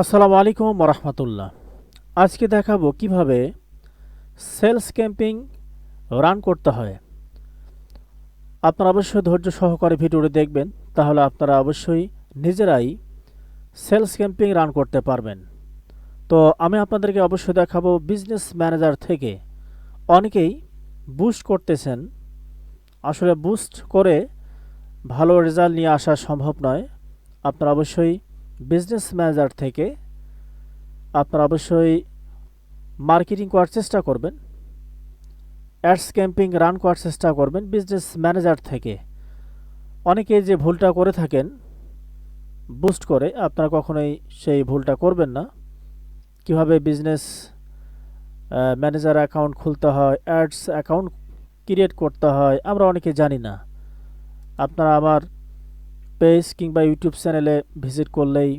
আসসালামু আলাইকুম রহমতুল্লাহ। আজকে দেখাবো কীভাবে সেলস ক্যাম্পিং রান করতে হয়। আপনারা অবশ্যই ধৈর্য সহকারে ভিডিওটি দেখবেন, তাহলে আপনারা অবশ্যই নিজেরাই সেলস ক্যাম্পিং রান করতে পারবেন। তো আমি আপনাদেরকে অবশ্যই দেখাবো বিজনেস ম্যানেজার থেকে। অনেকেই বুস্ট করতেছেন। আসলে বুস্ট করে ভালো রেজাল্ট নিয়ে আসা সম্ভব নয়। আপনারা অবশ্যই বিজনেস ম্যানেজার থেকে আপনারা অবশ্যই মার্কেটিং করার চেষ্টা করবেন অ্যাডস ক্যাম্পিং রান করার চেষ্টা করবেন বিজনেস ম্যানেজার থেকে। অনেকে যে ভুলটা করে থাকেন বুস্ট করে, আপনারা কখনোই সেই ভুলটা করবেন না। কীভাবে বিজনেস ম্যানেজার অ্যাকাউন্ট খুলতে হয় অ্যাডস অ্যাকাউন্ট ক্রিয়েট করতে হয়, আমরা অনেকে জানি না। আপনারা আমার পেজ কিংবা ইউটিউব চ্যানেলে ভিজিট করলেই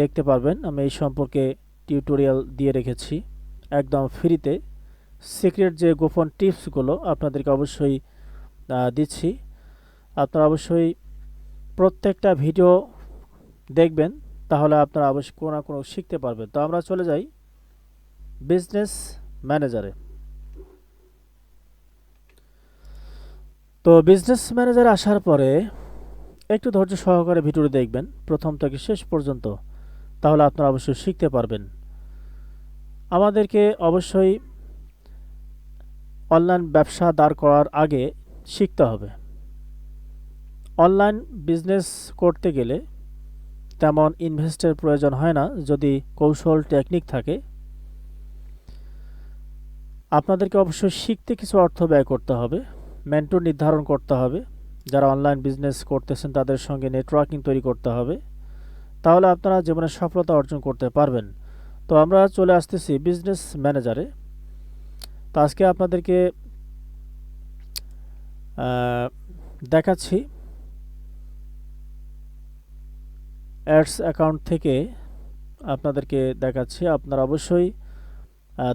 দেখতে পারবেন। আমি এই সম্পর্কে টিউটোরিয়াল দিয়ে রেখেছি একদম ফ্রিতে। সিক্রেট যে গোপন টিপসগুলো আপনাদেরকে অবশ্যই দিচ্ছি। আপনারা অবশ্যই প্রত্যেকটা ভিডিও দেখবেন, তাহলে আপনারা অবশ্যই কোনো না কোনো শিখতে পারবেন। তো আমরা চলে যাই বিজনেস ম্যানেজারে। তো বিজনেস ম্যানেজার আসার পরে একটু ধৈর্য সহকারে ভিডিওটি দেখবেন, প্রথম থেকে শেষ পর্যন্ত। তাহলে আপনারা অবশ্যই শিখতে পারবেন। আমাদেরকে অবশ্যই অনলাইন ব্যবসা দাঁড় করার আগে শিখতে হবে। অনলাইন বিজনেস করতে গেলে তেমন ইনভেস্টের প্রয়োজন হয় না, যদি কৌশল, টেকনিক থাকে। আপনাদেরকে অবশ্যই শিখতে কিছু অর্থ ব্যয় করতে হবে, মেন্টর নির্ধারণ করতে হবে। যারা অনলাইন বিজনেস করতেছেন, তাদের সঙ্গে নেটওয়ার্কিং তৈরি করতে হবে। তাহলে আপনারা জীবনে সফলতা অর্জন করতে পারবেন। তো আমরা চলে আসতেছি বিজনেস ম্যানেজারে। তো আজকে আপনাদেরকে দেখাচ্ছি অ্যাডস অ্যাকাউন্ট থেকে আপনাদেরকে দেখাচ্ছি। আপনারা অবশ্যই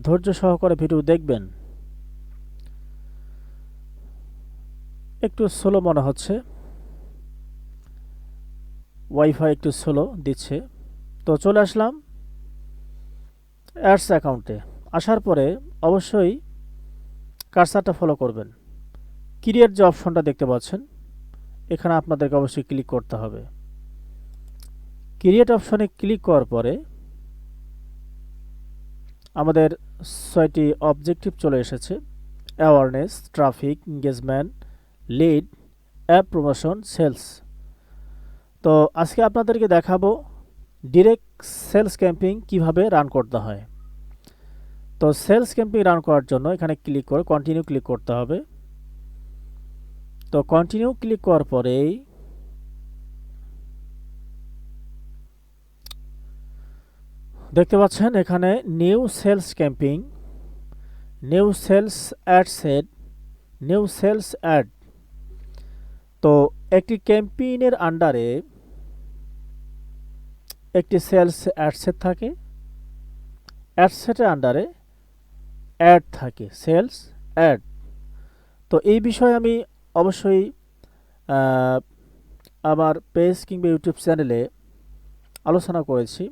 ধৈর্য সহকারে ভিডিও দেখবেন। একটু স্লো মনে হচ্ছে। ওয়াইফাই একটু স্লো দিচ্ছে। তো চলে আসলাম অ্যাডস অ্যাকাউন্টে আসার পরে অবশ্যই কার্সারটা ফলো করবেন। ক্রিয়েট যে অপশনটা দেখতে পাচ্ছেন, এখানে আপনাদেরকে অবশ্যই ক্লিক করতে হবে। ক্রিয়েট অপশনে ক্লিক করার পরে আমাদের ছয়টি অবজেক্টিভ চলে এসেছে। Awareness traffic engagement lead app promotion sales তো আজকে আপনাদেরকে দেখাবো ডিরেক্ট সেলস ক্যাম্পিং কীভাবে রান করতে হয়। তো সেলস ক্যাম্পিং রান করার জন্য এখানে ক্লিক করে কন্টিনিউ ক্লিক করতে হবে। তো কন্টিনিউ ক্লিক করার পরেই দেখতে পাচ্ছেন এখানে new sales campaign new sales ad set new sales ad তো একটি ক্যাম্পেইনের আন্ডারে একটি সেলস অ্যাডসেট থাকে। অ্যাডসেটের আন্ডারে অ্যাড থাকে, সেলস অ্যাড। তো এই বিষয়ে আমি অবশ্যই আমার পেজ কিংবা ইউটিউব চ্যানেলে আলোচনা করেছি।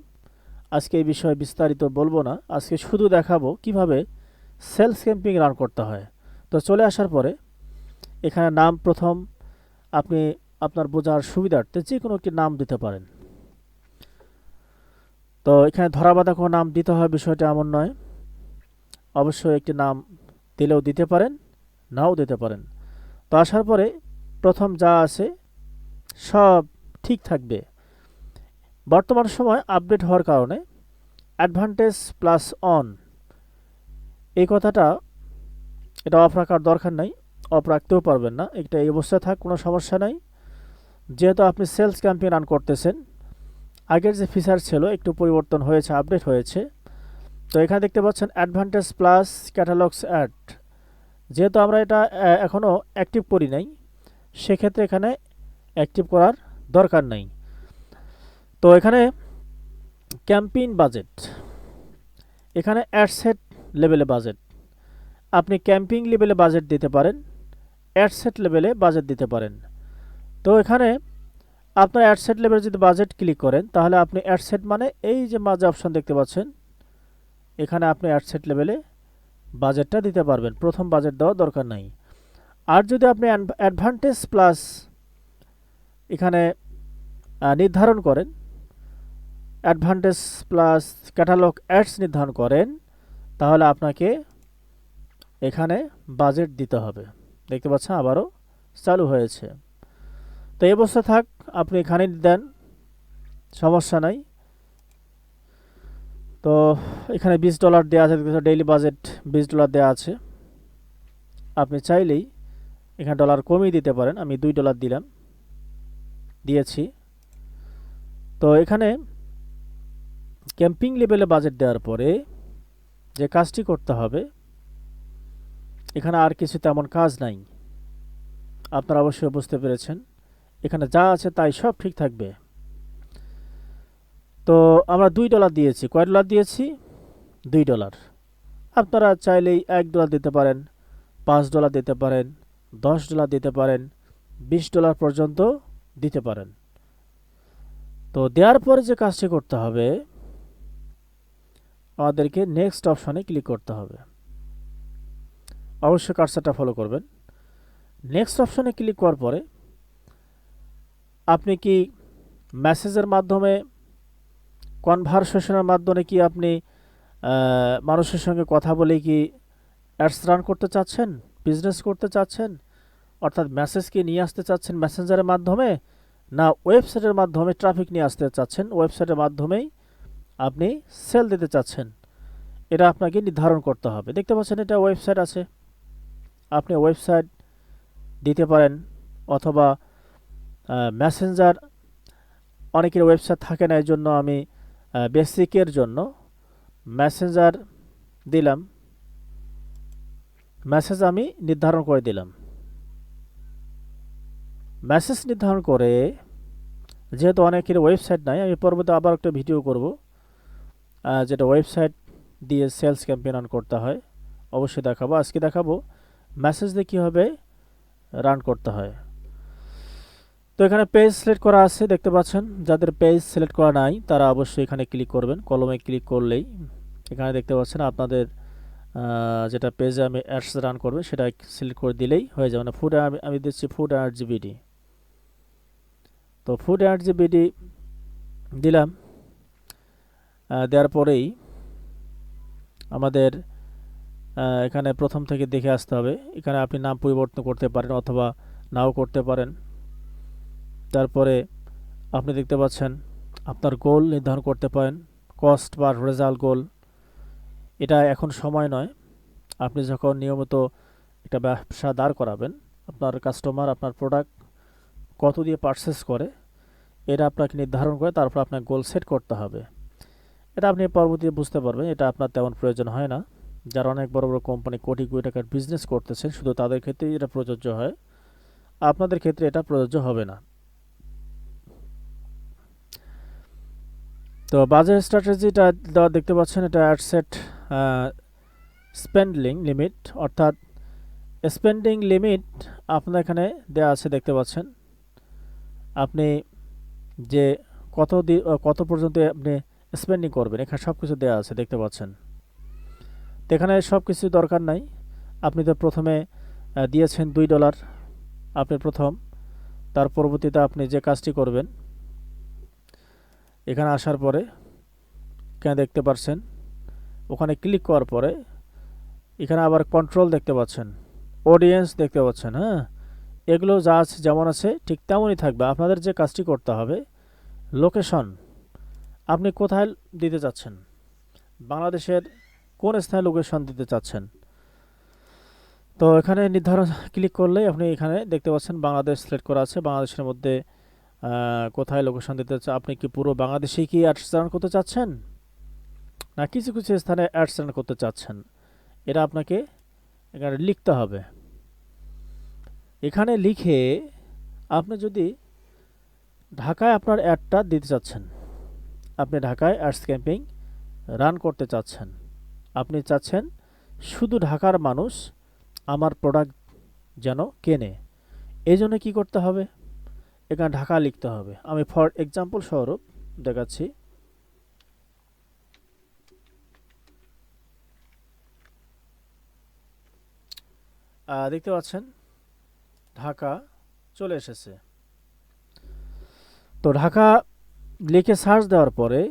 আজকে এই বিষয়ে বিস্তারিত বলব না। আজকে শুধু দেখাবো কীভাবে সেলস ক্যাম্পিং রান করতে হয়। তো চলে আসার পরে এখানে নাম প্রথম আপনি আপনার বোঝার সুবিধার্থে যে কোনো একটি নাম দিতে পারেন। তো এখানে ধরাবাধা কোনো নাম দিতে হয়, বিষয়টা এমন নয়। অবশ্যই একটি নাম দিলেও দিতে পারেন, নাও দিতে পারেন। তো আসার পরে প্রথম যা আছে, সব ঠিক থাকবে। বর্তমান সময় আপডেট হওয়ার কারণে অ্যাডভান্টেজ প্লাস অন। এই কথাটা এটা অফ রাখার দরকার নাই। অফ রাখতেও পারবেন না। এটা এই অবস্থায় থাক, কোনো সমস্যা নাই। যেহেতু আপনি সেলস ক্যাম্পেইন রান করতেছেন, আগের যে ফিচার ছিল একটু পরিবর্তন হয়েছে আপডেট হয়েছে। তো এখানে দেখতে পাচ্ছেন অ্যাডভান্টেজ প্লাস ক্যাটালগস অ্যাড যেহেতু আমরা এটা এখনও অ্যাক্টিভ করি নাই, সেক্ষেত্রে এখানে অ্যাক্টিভ করার দরকার নাই। তো এখানে ক্যাম্পেইন বাজেট এখানে অ্যাডসেট লেভেলে বাজেট আপনি ক্যাম্পিং লেভেলে বাজেট দিতে পারেন। অ্যাডসেট লেভেলে বাজেট দিতে পারেন। তো এখানে আপনার অ্যাডসেট লেভেলে যদি বাজেট ক্লিক করেন, তাহলে আপনি অ্যাডসেট মানে এই যে মাঝে অপশন দেখতে পাচ্ছেন, এখানে আপনি অ্যাডসেট লেভেলে বাজেটটা দিতে পারবেন। প্রথম বাজেট দেওয়ার দরকার নাই। আর যদি আপনি অ্যাডভান্টেজ প্লাস এখানে নির্ধারণ করেন অ্যাডভান্টেজ প্লাস ক্যাটালগ অ্যাডস নির্ধারণ করেন, তাহলে আপনাকে এখানে বাজেট দিতে হবে। দেখতে পাচ্ছেন, আবারও চালু হয়েছে। তো এই অবস্থা থাক, আপনি এখানে দেন, সমস্যা নাই। তো এখানে বিশ ডলার দেওয়া আছে ডেইলি বাজেট বিশ ডলার দেওয়া আছে। আপনি চাইলেই এখানে ডলার কমিয়ে দিতে পারেন, আমি দুই ডলার দিলাম, দিয়েছি। তো এখানে ক্যাম্পিং লেভেলে বাজেট দেওয়ার পরে যে কাজটি করতে হবে এখানে আর কিছু তেমন কাজ নাই। আপনারা অবশ্যই বুঝতে পেরেছেন। এখানে যা আছে তাই সব ঠিক থাকবে। তো আমরা দুই ডলার দিয়েছি। কয় ডলার দিয়েছি? দুই ডলার। আপনারা চাইলেই এক ডলার দিতে পারেন, পাঁচ ডলার দিতে পারেন, দশ ডলার দিতে পারেন, বিশ ডলার পর্যন্ত দিতে পারেন। তো দেওয়ার পরে যে কাজটি করতে হবে, আমাদেরকে নেক্সট অপশনে ক্লিক করতে হবে। অবশ্যই কার্সারটা ফলো করবেন। নেক্সট অপশনে ক্লিক করার পরে আপনি কি মেসেজের মাধ্যমে কনভারসেশনের মাধ্যমে কি আপনি মানুষের সঙ্গে কথা বলে কি অ্যাডস রান করতে চাচ্ছেন বিজনেস করতে চাচ্ছেন, অর্থাৎ মেসেজ কি নিয়ে আসতে চাচ্ছেন মেসেঞ্জারের মাধ্যমে, না ওয়েবসাইটের মাধ্যমে ট্রাফিক নিয়ে আসতে চাচ্ছেন ওয়েবসাইটের মাধ্যমেই আপনি সেল দিতে চাচ্ছেন? এটা আপনাকে নির্ধারণ করতে হবে। দেখতে পাচ্ছেন এটা ওয়েবসাইট আছে। আপনি ওয়েবসাইট দিতে পারেন অথবা মেসেঞ্জার অনেকের ওয়েবসাইট থাকে না এই জন্য আমি বেসিকের জন্য মেসেঞ্জার দিলাম। মেসেজ আমি নির্ধারণ করে দিলাম। মেসেজ নির্ধারণ করে, যেহেতু অনেকের ওয়েবসাইট নাই, আমি পরবর্তী আবার একটা ভিডিও করব যেটা ওয়েবসাইট দিয়ে সেলস ক্যাম্পেন রান করতে হয়। অবশ্যই দেখাবো। আজকে দেখাবো মেসেজ দিয়ে কীভাবে রান করতে হয়। তো এখানে পেজ সিলেক্ট করা আছে, দেখতে পাচ্ছেন। যাদের পেজ সিলেক্ট করা নাই, তারা অবশ্যই এখানে ক্লিক করবেন। কলমে ক্লিক করলেই এখানে দেখতে পাচ্ছেন আপনাদের যেটা পেজে আমি অ্যাডস রান করবে, সেটা সিলেক্ট করে দিলেই হয়ে যাবে। না ফুড আমি দিচ্ছি ফুড এনার্জি বিডি তো ফুড এনার্জি বিডি দিলাম। দেওয়ার পরেই আমাদের এখানে প্রথম থেকে দেখে আসতে হবে। এখানে আপনি নাম পরিবর্তন করতে পারেন অথবা নাও করতে পারেন। তারপরে আপনি দেখতে পাচ্ছেন আপনার গোল নির্ধারণ করতে পারেন। কস্ট বা রেজাল্ট গোল এটা এখন সময় নয়। আপনি যখন নিয়মিত একটা ব্যবসা দাঁড় করাবেন, আপনার কাস্টমার আপনার প্রোডাক্ট কত দিয়ে পারচেস করে, এটা আপনাকে নির্ধারণ করে তারপর আপনার গোল সেট করতে হবে। এটা আপনি পরবর্তীতে বুঝতে পারবেন, এটা আপনার তেমন প্রয়োজন হয় না। যারা অনেক বড় বড় কোম্পানি কোটি কোটি টাকার বিজনেস করতেছেন, শুধু তাদের ক্ষেত্রেই এটা প্রযোজ্য হয়। আপনাদের ক্ষেত্রে এটা প্রযোজ্য হবে না। তো বাজার স্ট্র্যাটেজিটা দেখতে পাচ্ছেন, এটা অ্যাডসেট স্পেন্ডিং লিমিট অর্থাৎ স্পেন্ডিং লিমিট আপনার এখানে দেওয়া আছে দেখতে পাচ্ছেন। আপনি যে কত কত পর্যন্ত আপনি স্পেন্ডিং করবেন, এখানে সব কিছু দেওয়া আছে দেখতে পাচ্ছেন। তো এখানে সব কিছু দরকার নাই। আপনি তো প্রথমে দিয়েছেন দুই ডলার, আপনি প্রথম। তার পরবর্তীতে আপনি যে কাজটি করবেন, এখানে আসার পরে এখানে দেখতে পাচ্ছেন ওখানে ক্লিক করার পরে এখানে আবার কন্ট্রোল দেখতে পাচ্ছেন অডিয়েন্স দেখতে পাচ্ছেন হ্যাঁ? এগুলো যা আছে, যেমন আছে, ঠিক তেমনই থাকবে। আপনাদের যে কাজটি করতে হবে লোকেশন আপনি কোথায় দিতে চাচ্ছেন? বাংলাদেশের কোন স্থানে লোকেশন দিতে চাচ্ছেন? তো এখানে নির্ধারণ ক্লিক করলেই আপনি এখানে দেখতে পাচ্ছেন বাংলাদেশ সিলেক্ট করা আছে। বাংলাদেশের মধ্যে কোথায় লোকেশন দিতে চাচ্ছেন আপনি কি পুরো বাংলাদেশেই কি অ্যাডস রান করতে চাচ্ছেন? না, কিছু কিছু স্থানে অ্যাডস রান করতে চাচ্ছেন। এটা আপনাকে এখানে লিখতে হবে। এখানে লিখে আপনি যদি ঢাকায় আপনার অ্যাডটা দিতে চাচ্ছেন, আপনি ঢাকায় অ্যাডস ক্যাম্পিং রান করতে চাচ্ছেন। আপনি চাচ্ছেন, শুধু ঢাকার মানুষ আমার প্রোডাক্ট যেন কেনে। এই জন্য কী করতে হবে? এখানে ঢাকা লিখতে হবে। আমি ফর এক্সাম্পল স্বরূপ দেখাচ্ছি। দেখতে পাচ্ছেন, ঢাকা চলে এসেছে। তো ঢাকা লিখে সার্চ দেওয়ার পরে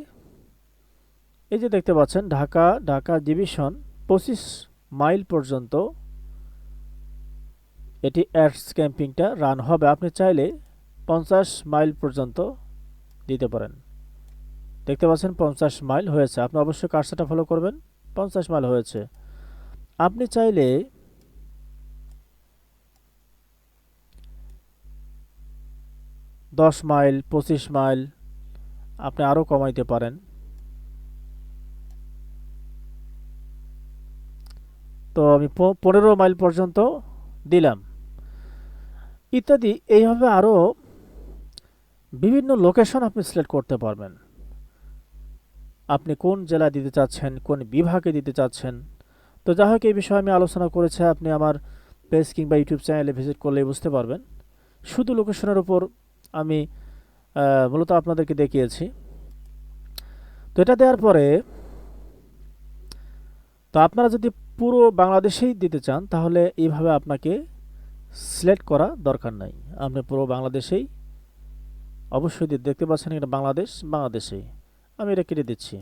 এই যে দেখতে পাচ্ছেন, ঢাকা ঢাকা ডিভিশন পঁচিশ মাইল পর্যন্ত এটি অ্যাডস ক্যাম্পিংটা রান হবে। আপনি চাইলে পঞ্চাশ মাইল পর্যন্ত দিতে পারেন। দেখতে পাচ্ছেন, পঞ্চাশ মাইল হয়েছে। আপনি অবশ্যই কার্সাটা ফলো করবেন। পঞ্চাশ মাইল হয়েছে। আপনি চাইলে দশ মাইল, পঁচিশ মাইল আপনি আরও কমাইতে পারেন। তো আমি পনেরো মাইল পর্যন্ত দিলাম। ইত্যাদি, এইভাবে আরও বিভিন্ন লোকেশন আপনি সিলেক্ট করতে পারবেন। আপনি কোন জেলায় দিতে চাচ্ছেন, কোন বিভাগে দিতে চাচ্ছেন। তো যাই হোক, এই বিষয়ে আমি আলোচনা করেছি, আপনি আমার পেজ কিংবা ইউটিউব চ্যানেলে ভিজিট করলেই বুঝতে পারবেন। শুধু লোকেশনের উপর আমি মূলত আপনাদেরকে দেখিয়েছি। তো এটা দেওয়ার পরে, তো আপনারা যদি পুরো বাংলাদেশেই দিতে চান, তাহলে এইভাবে আপনাকে সিলেক্ট করা দরকার নাই। আপনি পুরো বাংলাদেশেই অবশ্যই দেখতে পাচ্ছেন এটা বাংলাদেশ, বাংলাদেশে। আমি এটা কেটে দিচ্ছি।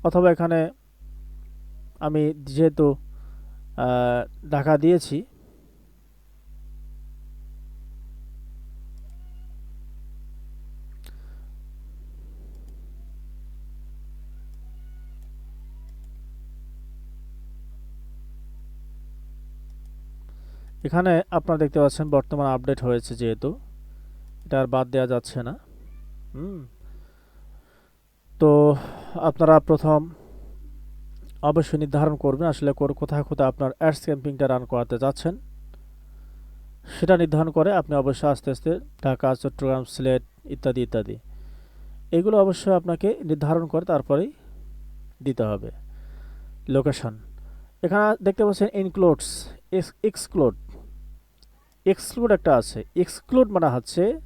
অথবা এখানে আমি যেহেতু ঢাকা দিয়েছি এখানে আপনারা দেখতে পাচ্ছেন বর্তমান আপডেট হয়েছে যেহেতু। এটা আর বাদ দেওয়া যাচ্ছে না। হুম। তো আপনারা প্রথম অবশ্যই নির্ধারণ করবেন আসলে কোথায় কোথায় আপনার অ্যাডস ক্যাম্পিংটা রান করাতে যাচ্ছেন। সেটা নির্ধারণ করে আপনি অবশ্যই আস্তে আস্তে ঢাকা, চট্টগ্রাম, সিলেট ইত্যাদি ইত্যাদি। এগুলো অবশ্যই আপনাকে নির্ধারণ করে তারপরেই দিতে হবে। লোকেশন। এখানে দেখতে পাচ্ছেন ইনক্লুডস এক্সক্লুড। এক্সক্লুড একটা আছে। এক্সক্লুড মানে হচ্ছে,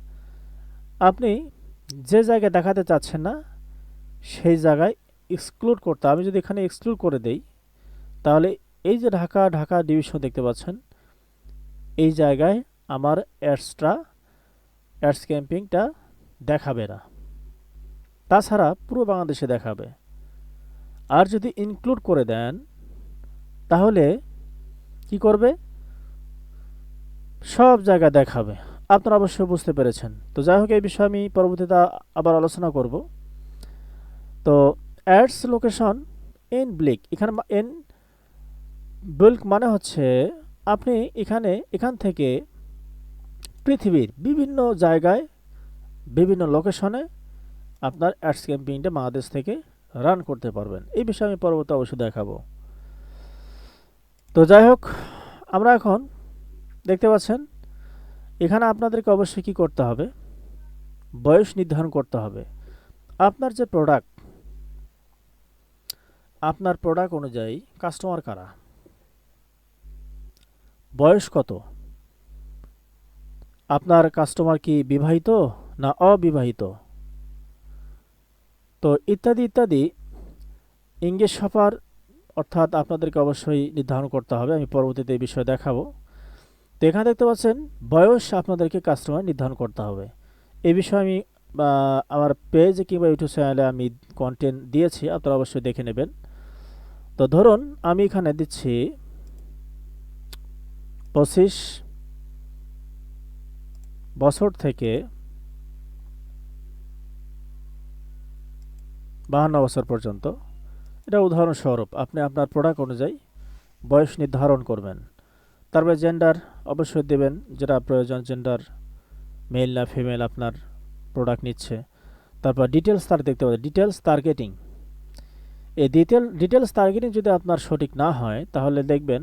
আপনি যে জায়গায় দেখাতে চাচ্ছেন না, সেই জায়গায় এক্সক্লুড করতে আমি যদি এখানে এক্সক্লুড করে দেই, তাহলে এই যে ঢাকা ঢাকা ডিভিশন দেখতে পাচ্ছেন, এই জায়গায় আমার অ্যাডসটা অ্যাডস ক্যাম্পিংটা দেখাবে না। তাছাড়া পুরো বাংলাদেশে দেখাবে। আর যদি ইনক্লুড করে দেন, তাহলে কি করবে? সব জায়গায় দেখাবে। আপনারা অবশ্যই বুঝতে পেরেছেন। তো যাই হোক, এই বিষয়ে আমি পরবর্তীতে আবার আলোচনা করব। তো অ্যাডস লোকেশন এন ব্লিক, এখানে এন ব্লিক মানে হচ্ছে আপনি এখানে, এখান থেকে পৃথিবীর বিভিন্ন জায়গায়, বিভিন্ন লোকেশনে আপনার অ্যাডস ক্যাম্পিংটা বাংলাদেশ থেকে রান করতে পারবেন। এই বিষয়ে আমি পরবর্তী অবশ্যই দেখাবো। তো যাই হোক, আমরা এখন দেখতে পাচ্ছেন? এখানে আপনাদেরকে অবশ্যই কী করতে হবে? বয়স নির্ধারণ করতে হবে। আপনার যে প্রোডাক্ট আপনার প্রোডাক্ট অনুযায়ী কাস্টমার কারা? বয়স কত? আপনার কাস্টমার কি বিবাহিত না অবিবাহিত? তো ইত্যাদি ইত্যাদি ইংলিশ সফার অর্থাৎ আপনাদেরকে অবশ্যই নির্ধারণ করতে হবে। আমি পরবর্তীতে এই বিষয়ে দেখাবো। তো এখানে দেখতে পাচ্ছেন, বয়স আপনাদেরকে কাস্টমার নির্ধারণ করতে হবে। এ বিষয়ে আমি আমার পেজ কিংবা ইউটিউব চ্যানেলে আমি কন্টেন্ট দিয়েছি, আপনারা অবশ্যই দেখে নেবেন। তো ধরুন, আমি এখানে দিচ্ছি পঁচিশ বছর থেকে বাহান্ন বছর পর্যন্ত। এটা উদাহরণস্বরূপ, আপনি আপনার প্রোডাক্ট অনুযায়ী বয়স নির্ধারণ করবেন। তারপরে জেন্ডার অবশ্যই দেবেন, যেটা প্রয়োজন জেন্ডার মেল না ফিমেল আপনার প্রোডাক্ট নিচ্ছে। তারপর ডিটেলস তার দেখতে পাবেন। ডিটেলস টার্গেটিং এই ডিটেল ডিটেলস টার্গেটিং যদি আপনার সঠিক না হয়, তাহলে দেখবেন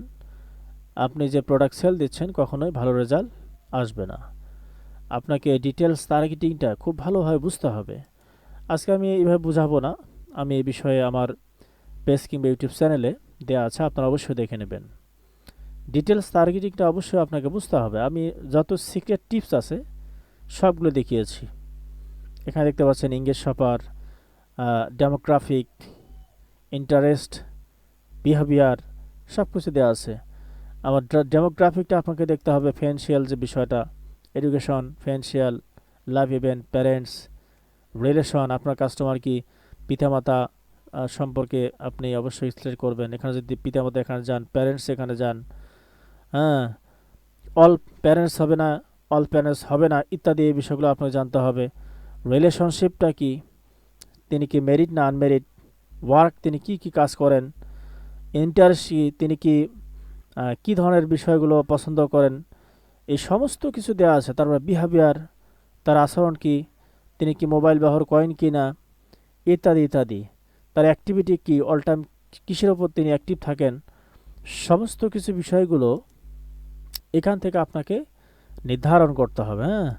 আপনি যে প্রোডাক্ট সেল দিচ্ছেন, কখনোই ভালো রেজাল্ট আসবে না। আপনাকে ডিটেলস টার্গেটিংটা খুব ভালোভাবে বুঝতে হবে। আজকে আমি এইভাবে বুঝাবো না। আমি এই বিষয়ে আমার পেজ কিংবা ইউটিউব চ্যানেলে দেওয়া আছে, আপনারা অবশ্যই দেখে নেবেন। ডিটেলস টার্গেটিংটা অবশ্যই আপনাকে বুঝতে হবে। আমি যত সিক্রেট টিপস আছে, সবগুলো দেখিয়েছি। এখানে দেখতে পাচ্ছেন engage shopper demographic interest behaviour সব কিছু দেওয়া আছে। আমার ডেমোগ্রাফিকটা আপনাকে দেখতে হবে ফিনান্সিয়াল যে বিষয়টা education financial life event parents relation আপনার কাস্টমার কি, পিতামাতা সম্পর্কে আপনি অবশ্যই সিলেক্ট করবেন। এখানে যদি পিতামাতা এখানে যান প্যারেন্টস এখানে যান হ্যাঁ অল প্যারেন্টস হবে না অল প্যারেন্টস হবে না, ইত্যাদি এই বিষয়গুলো আপনাকে জানতে হবে। রিলেশনশিপটা কি? তিনি কি মেরিট না আনমেরিট ওয়ার্ক তিনি কি কি কাজ করেন? ইন্টারেস্ট কি তিনি কি কি ধরনের বিষয়গুলো পছন্দ করেন? এই সমস্ত কিছু দেওয়া আছে। তারপর বিহেভিয়ার তার আচরণ কি? তিনি কি মোবাইল ব্যবহার করেন কি না? ইত্যাদি ইত্যাদি। তার অ্যাক্টিভিটি কি? অল টাইম কিসের ওপর তিনি অ্যাক্টিভ থাকেন? সমস্ত কিছু বিষয়গুলো এখান থেকে আপনাকে নির্ধারণ করতে হবে হ্যাঁ?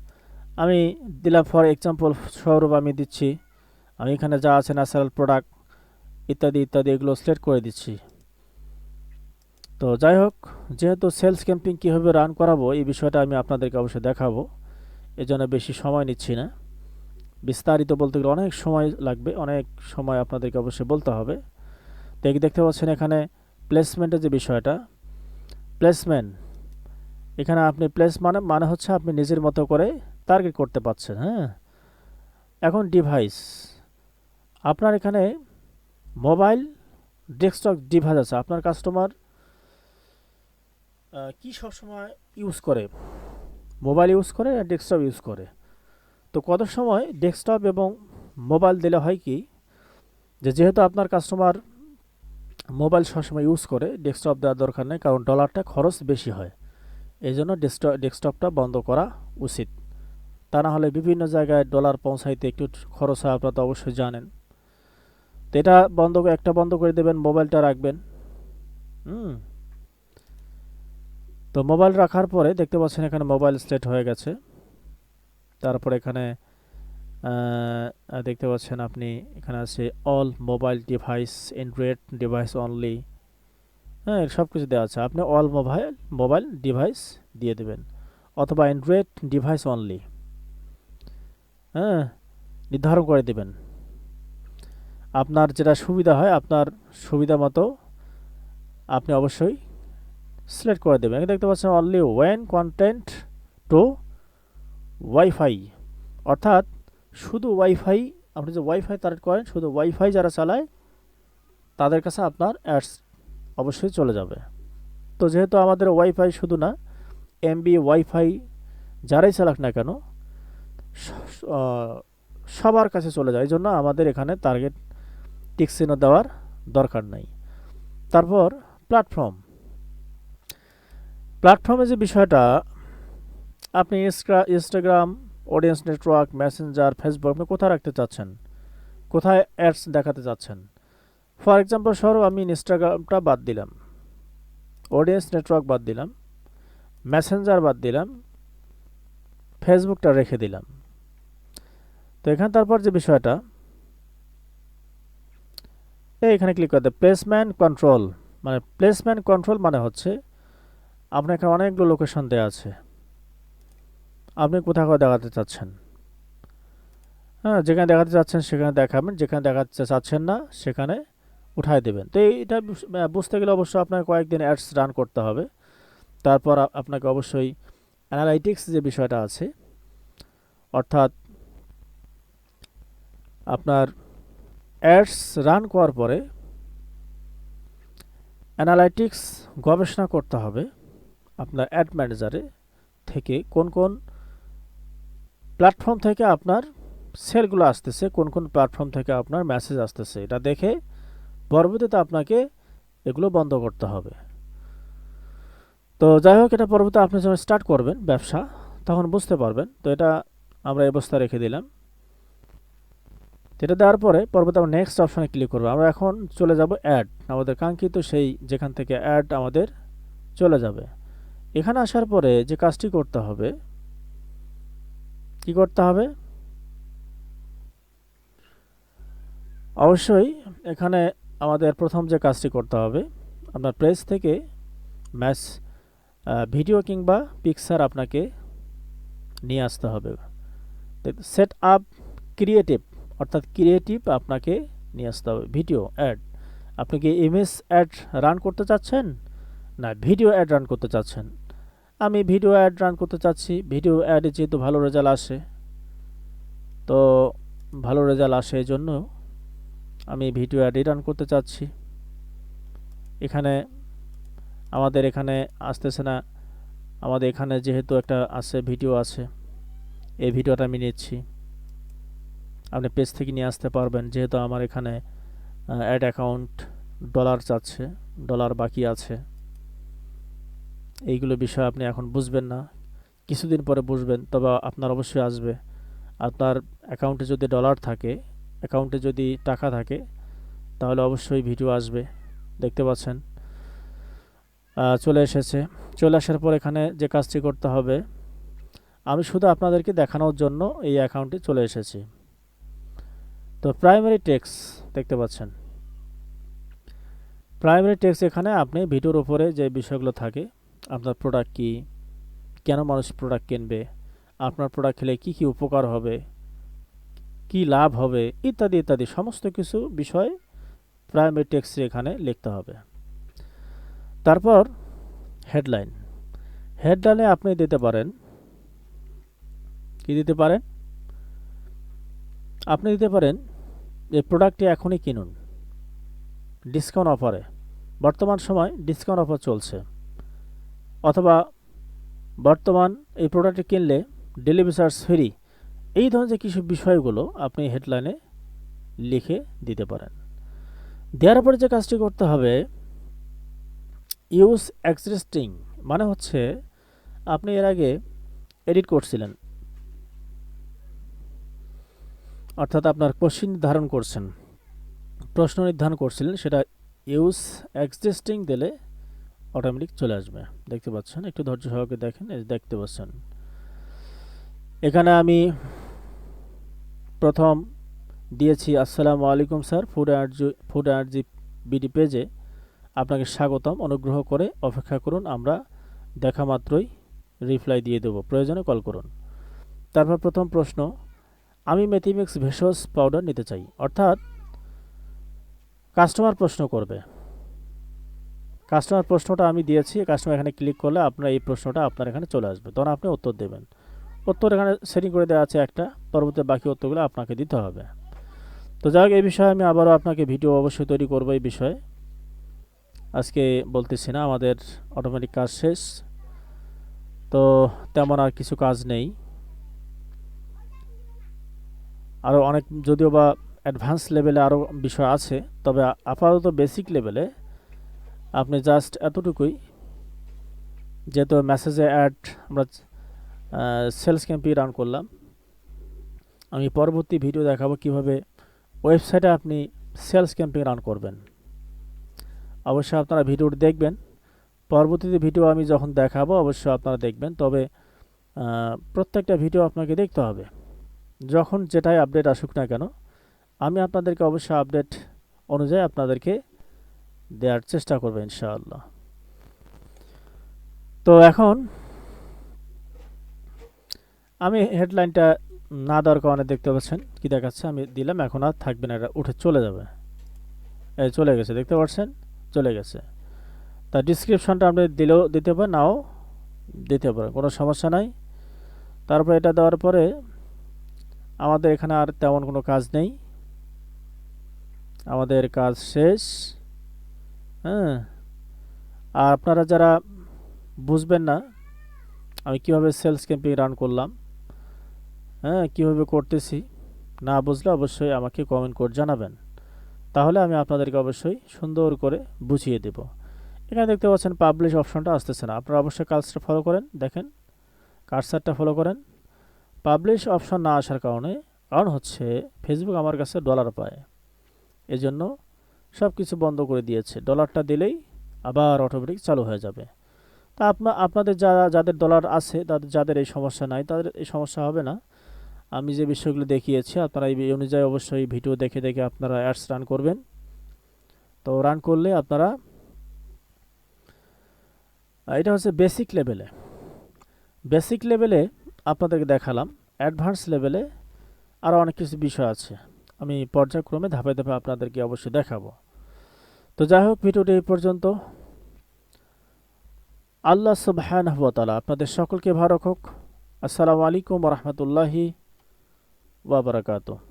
আমি দিলাম ফর এক্সাম্পল স্বরূপ আমি দিচ্ছি, আমি এখানে যা আছে ন্যাচারাল প্রোডাক্ট ইত্যাদি ইত্যাদি এগুলো সিলেক্ট করে দিচ্ছি। তো যাই হোক, যেহেতু সেলস ক্যাম্পিং কীভাবে রান করাবো এই বিষয়টা আমি আপনাদেরকে অবশ্যই দেখাবো, এজন্য বেশি সময় নিচ্ছি না। বিস্তারিত বলতে গেলে অনেক সময় লাগবে, অনেক সময় আপনাদেরকে অবশ্যই বলতে হবে। তো দেখতে পাচ্ছেন এখানে প্লেসমেন্টের যে বিষয়টা প্লেসমেন্ট এখানে আপনি প্লেস মানে মানে হচ্ছে আপনি নিজের মতো করে টার্গেট করতে পারছেন হ্যাঁ? এখন ডিভাইস আপনার এখানে মোবাইল ডেস্কটপ ডিভাইস আছে। আপনার কাস্টমার কি সবসময় ইউজ করে? মোবাইল ইউজ করে আর ডেস্কটপ ইউজ করে? তো কত সময় ডেস্কটপ এবং মোবাইল দিলে হয় কি? যে যেহেতু আপনার কাস্টমার মোবাইল সবসময় ইউজ করে ডেস্কটপ দেওয়ার দরকার নেই, কারণ ডলারটা খরচ বেশি হয়। এই জন্য ডেস্কটপ ডেস্কটপটা বন্ধ করা উচিত। তা না হলে বিভিন্ন জায়গায় ডলার পৌঁছাইতে একটু খরচ হয়, আপনারা তো অবশ্যই জানেন। তো এটা বন্ধ একটা বন্ধ করে দেবেন, মোবাইলটা রাখবেন। হুম। তো মোবাইল রাখার পরে দেখতে পাচ্ছেন এখানে মোবাইল স্টেট হয়ে গেছে। তারপর এখানে দেখতে পাচ্ছেন আপনি, এখানে আছে all mobile device, Android device only. হ্যাঁ সব কিছু দেওয়া আছে। আপনি অল মোবাইল মোবাইল ডিভাইস দিয়ে দেবেন। অথবা অ্যান্ড্রয়েড ডিভাইস অনলি হ্যাঁ নির্ধারণ করে দেবেন। আপনার যেটা সুবিধা হয়, আপনার সুবিধা মতো আপনি অবশ্যই সিলেক্ট করে দেবেন। দেখতে পাচ্ছেন only when connected to wifi অর্থাৎ শুধু ওয়াইফাই আপনি যে ওয়াইফাই তার করেন, শুধু ওয়াইফাই যারা চালায়, তাদের কাছে আপনার অ্যাডস অবশ্যই চলে যাবে। তো যেহেতু আমাদের ওয়াইফাই শুধু না এমবি ওয়াইফাই যারাই চালাক না কেন সবার কাছে চলে যায়। এই জন্য আমাদের এখানে টার্গেট টিকসিনো দেওয়ার দরকার নাই। তারপর প্ল্যাটফর্ম প্ল্যাটফর্মে যে বিষয়টা, আপনি Insta Instagram Audience Network Messenger Facebook আপনি কোথায় রাখতে চাচ্ছেন? কোথায় অ্যাডস দেখাতে চাচ্ছেন? ফর এক্সাম্পল স্বরূপ আমি ইনস্টাগ্রামটা বাদ দিলাম। অডিয়েন্স নেটওয়ার্ক বাদ দিলাম। মেসেঞ্জার বাদ দিলাম। ফেসবুকটা রেখে দিলাম। তো এখানে তারপর যে বিষয়টা এখানে ক্লিক করতে প্লেসমেন্ট কন্ট্রোল মানে প্লেসমেন্ট কন্ট্রোল মানে হচ্ছে আপনার এখানে অনেকগুলো লোকেশন দেওয়া আছে। আপনি কোথাও দেখাতে চাচ্ছেন। হ্যাঁ যেখানে দেখাতে চাচ্ছেন সেখানে দেখাবেন, যেখানে দেখাতে চাচ্ছেন না সেখানে উঠায় দেবেন। তো আহ, বুঝতে গেলে অবশ্যই আপনাকে কয়েকদিন অ্যাডস রান করতে হবে। তারপর আপনাকে অবশ্যই অ্যানালাইটিক্স যে বিষয়টা আছে অর্থাৎ আপনার অ্যাডস রান করার পরে অ্যানালাইটিক্স গবেষণা করতে হবে আপনার অ্যাড ম্যানেজারে থেকে কোন কোন প্ল্যাটফর্ম থেকে আপনার সেলগুলো আসতেছে কোন কোন প্ল্যাটফর্ম থেকে আপনার মেসেজ আসতেছে। এটা দেখে পরবর্তীতে আপনাকে এগুলো বন্ধ করতে হবে। তো যাই হোক, এটা পরবর্তী আপনি যখন স্টার্ট করবেন ব্যবসা, তখন বুঝতে পারবেন। তো এটা আমরা অবস্থা রেখে দিলাম। এটা দেওয়ার পরে পরবর্তী আমরা নেক্সট অপশানে ক্লিক করব। আমরা এখন চলে যাব অ্যাড আমাদের কাঙ্ক্ষিত সেই যেখান থেকে অ্যাড আমাদের চলে যাবে। এখানে আসার পরে যে কাজটি করতে হবে, কি করতে হবে? অবশ্যই এখানে আমাদের প্রথম যে কাজটি করতে হবে, আপনার প্রেস থেকে ম্যাচ ভিডিও কিংবা পিকচার আপনাকে নিয়ে আসতে হবে। সেট আপ ক্রিয়েটিভ অর্থাৎ ক্রিয়েটিভ আপনাকে নিয়ে আসতে হবে। ভিডিও অ্যাড আপনি কি ইমেজ অ্যাড রান করতে চাচ্ছেন? না ভিডিও অ্যাড রান করতে চাচ্ছেন। আমি ভিডিও অ্যাড রান করতে চাচ্ছি। ভিডিও অ্যাডে যেহেতু ভালো রেজাল্ট আসে, তো ভালো রেজাল্ট আসে এই জন্য আমি ভিডিও অ্যাডই রান করতে চাচ্ছি। এখানে আমাদের এখানে আসতেছে না। আমাদের এখানে যেহেতু একটা আছে ভিডিও আছে, এই ভিডিওটা আমি নিচ্ছি। আপনি পেজ থেকে নিয়ে আসতে পারবেন, যেহেতু আমার এখানে অ্যাড অ্যাকাউন্ট ডলার চাচ্ছে ডলার বাকি আছে। এইগুলো বিষয় আপনি এখন বুঝবেন না। কিছুদিন পরে বুঝবেন, তবে আপনার অবশ্যই আসবে। আপনার অ্যাকাউন্টে যদি ডলার থাকে অ্যাকাউন্টে যদি টাকা থাকে, তাহলে অবশ্যই ভিডিও আসবে। দেখতে পাচ্ছেন? চলে এসেছে। চলে আসার পর এখানে যে কাজটি করতে হবে, আমি শুধু আপনাদেরকে দেখানোর জন্য এই অ্যাকাউন্টে চলে এসেছি। তো প্রাইমারি টেক্স দেখতে পাচ্ছেন? প্রাইমারি টেক্স এখানে আপনি ভিডিওর উপরে যে বিষয়গুলো থাকে, আপনার প্রোডাক্ট কী, কেন মানুষ প্রোডাক্ট কিনবে, আপনার প্রোডাক্ট খেলে কি কি উপকার হবে কি লাভ হবে, ইত্যাদি ইত্যাদি সমস্ত কিছু বিষয় প্রাইমারি টেক্সে এখানে লিখতে হবে। তারপর হেডলাইন। হেডলাইনে আপনি দিতে পারেন। কি দিতে পারেন? আপনি দিতে পারেন যে প্রোডাক্টটি এখনই কিনুন। ডিসকাউন্ট অফারে। বর্তমান সময় ডিসকাউন্ট অফার চলছে। অথবা বর্তমান এই প্রোডাক্টটি কিনলে ডেলিভারি চার্জ ফ্রি। এই ধরনের কিছু বিষয়গুলো আপনি হেডলাইনে লিখে দিতে পারেন। দেওয়ার পরে যে কাজটি করতে হবে ইউজ এক্সিস্টিং মানে হচ্ছে আপনি এর আগে এডিট করছিলেন। অর্থাৎ আপনার কোশ্চিন নির্ধারণ করছেন, প্রশ্ন নির্ধারণ করছিলেন, সেটা ইউজ এক্সিস্টিং দিলে অটোমেটিক চলে আসবে। দেখতে পাচ্ছেন, একটু ধৈর্য সহকারে দেখেন দেখতে পাচ্ছেন। এখানে আমি প্রথম দিয়েছি, আসসালামু আলাইকুম sir Food Energy Food Energy BD পেজে আপনাকে স্বাগতম। অনুগ্রহ করে অপেক্ষা করুন, আমরা দেখা মাত্রই রিপ্লাই দিয়ে দেব। প্রয়োজনে কল করুন। তারপর প্রথম প্রশ্ন, আমি মেথিমিক্স ভেষজ পাউডার নিতে চাই। অর্থাৎ কাস্টমার প্রশ্ন করবে। কাস্টমার প্রশ্নটা আমি দিয়েছি কাস্টমার এখানে ক্লিক করলে আপনার এই প্রশ্নটা আপনার এখানে চলে আসবে। তখন আপনি উত্তর দেবেন। উত্তর এখানে সেটিং করে দেওয়া আছে একটা। পরবর্তী বাকি উত্তরগুলো আপনাকে দিতে হবে। তো যাই হোক, এই বিষয়ে আমি আবারও আপনাকে ভিডিও অবশ্যই তৈরি করব এই বিষয়ে। আজকে বলতেছি না, আমাদের অটোমেটিক কাজ শেষ। তো তেমন আর কিছু কাজ নেই। আরও অনেক, যদিও বা অ্যাডভান্স লেভেলে আরও বিষয় আছে, তবে আপাতত বেসিক লেভেলে আপনি জাস্ট এতটুকুই, যেহেতু মেসেজে অ্যাড আমরা সেলস ক্যাম্পই রান করলাম। আমি পরবর্তী ভিডিও দেখাবো কীভাবে ওয়েবসাইটে আপনি সেলস ক্যাম্পেইন রান করবেন। অবশ্যই আপনারা ভিডিওটি দেখবেন। পরবর্তীতে ভিডিও আমি যখন দেখাবো, অবশ্যই আপনারা দেখবেন। তবে প্রত্যেকটা ভিডিও আপনাকে দেখতে হবে। যখন যেটাই আপডেট আসুক না কেন, আমি আপনাদেরকে অবশ্যই আপডেট অনুযায়ী আপনাদেরকে দেওয়ার চেষ্টা করব ইনশাআল্লাহ। তো এখন আমি হেডলাইনটা না দেওয়ার কারণে দেখতে পাচ্ছেন, কি দেখাচ্ছে, আমি দিলাম, এখন আর থাকবে না, এটা উঠে চলে যাবে। এই চলে গেছে, দেখতে পাচ্ছেন? চলে গেছে। তা ডিসক্রিপশনটা আপনি দিলেও দিতে পারেন, নাও দিতে পারেন, কোনো সমস্যা নাই। তারপর এটা দেওয়ার পরে আমাদের এখানে আর তেমন কোনো কাজ নেই। আমাদের কাজ শেষ। হ্যাঁ। আর আপনারা যারা বুঝবেন না, আমি কীভাবে সেলস ক্যাম্পিং রান করলাম হ্যাঁ কীভাবে করতেছি না বুঝলে অবশ্যই আমাকে কমেন্ট করে জানাবেন। তাহলে আমি আপনাদেরকে অবশ্যই সুন্দর করে বুঝিয়ে দেব। এখানে দেখতে পাচ্ছেন পাবলিশ অপশনটা আসতেছে না। আপনারা অবশ্যই কাজটা ফলো করেন, দেখেন কার্সারটা ফলো করেন। পাবলিশ অপশন না আসার কারণে, কারণ হচ্ছে ফেসবুক আমার কাছে ডলার পায়। এজন্য সব কিছু বন্ধ করে দিয়েছে। ডলারটা দিলেই আবার অটোমেটিক চালু হয়ে যাবে। তা আপনা, আপনাদের যারা, যাদের ডলার আছে, তাদের, যাদের এই সমস্যা নাই, তাদের এই সমস্যা হবে না। আমি যে বিষয়গুলো দেখিয়েছি, আপনারা এই অনুযায়ী অবশ্যই ভিডিও দেখে দেখে আপনারা অ্যাডস রান করবেন। তো রান করলে আপনারা এটা হচ্ছে বেসিক লেভেলে। বেসিক লেভেলে আপনাদেরকে দেখালাম, অ্যাডভান্স লেভেলে আরও অনেক কিছু বিষয় আছে। আমি পর্যায়ক্রমে ধাপে ধাপে আপনাদেরকে অবশ্যই দেখাবো। তো যাই হোক, ভিডিওটি এই পর্যন্ত। আল্লাহ সুবহানাহু ওয়া তাআলা আপনাদের সকলকে ভালো রাখুক। আসসালামু আলাইকুম রহমতুল্লাহি wabarakatuh.